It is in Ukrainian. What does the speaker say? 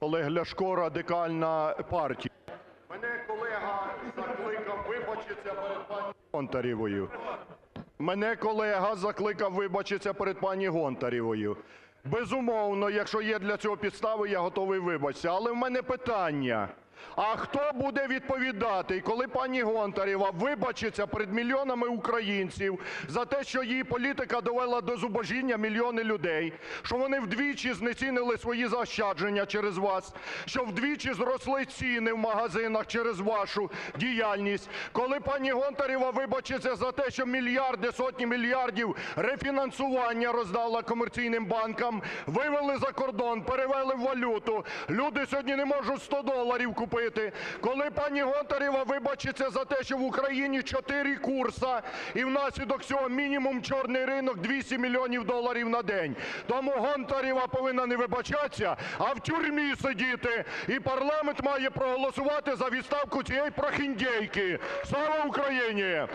Олег Ляшко, Радикальна партія. Мене колега закликав вибачитися перед пані Гонтарєвою. Мене колега закликав вибачитися перед пані Гонтарєвою. Безумовно, якщо є для цього підстави, я готовий вибачитися. Але в мене питання: а хто буде відповідати, коли пані Гонтарева вибачиться перед мільйонами українців за те, що її політика довела до зубожіння мільйони людей, що вони вдвічі знецінили свої заощадження через вас, що вдвічі зросли ціни в магазинах через вашу діяльність, коли пані Гонтарева вибачиться за те, що мільярди, сотні мільярдів рефінансування роздала комерційним банкам, вивели за кордон, перевели в валюту, люди сьогодні не можуть 100 доларів купити, коли пані Гонтарева вибачиться за те, що в Україні чотири курси і внаслідок цього мінімум чорний ринок 200 мільйонів доларів на день. Тому Гонтарева повинна не вибачатися, а в тюрмі сидіти. І парламент має проголосувати за відставку цієї прохіндейки. Слава Україні!